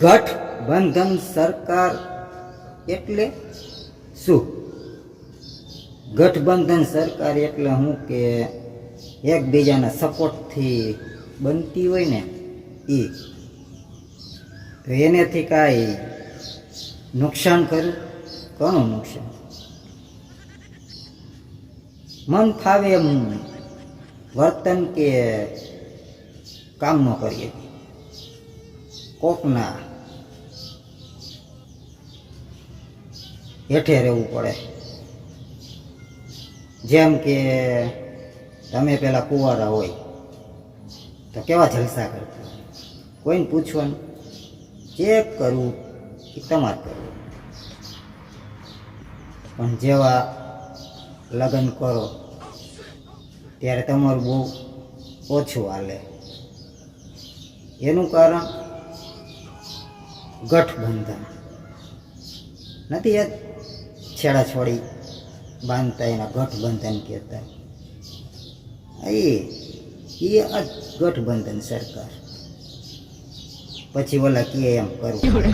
ગઠબંધન સરકાર એટલે શું? ગઠબંધન સરકાર એટલે શું કે એકબીજાના સપોર્ટથી બનતી હોય ને એ એનેથી કાંઈ નુકસાન કર્યું? ઘણું નુકસાન? મન ફાવે એમ વર્તન કે કામ ન કરીએ. કોકના હેઠે રહેવું પડે. જેમ કે તમે પેલા કુંવારા હોય, તો કેવા જલસા કરતા કોઈને પૂછવાનું? ચેક કરવું કે તમારે કરવું? પણ જેવા લગ્ન કરો, ત્યારે તમારું બહુ ઓછું હાલે. એનું કારણ ગઠબંધન. નથી યાદ? છેડા છોડી બાંધતા એના ગઠબંધન કહેતા. એ એ ગઠબંધન સરકાર. પછી ઓલા કીએ એમ કરવું.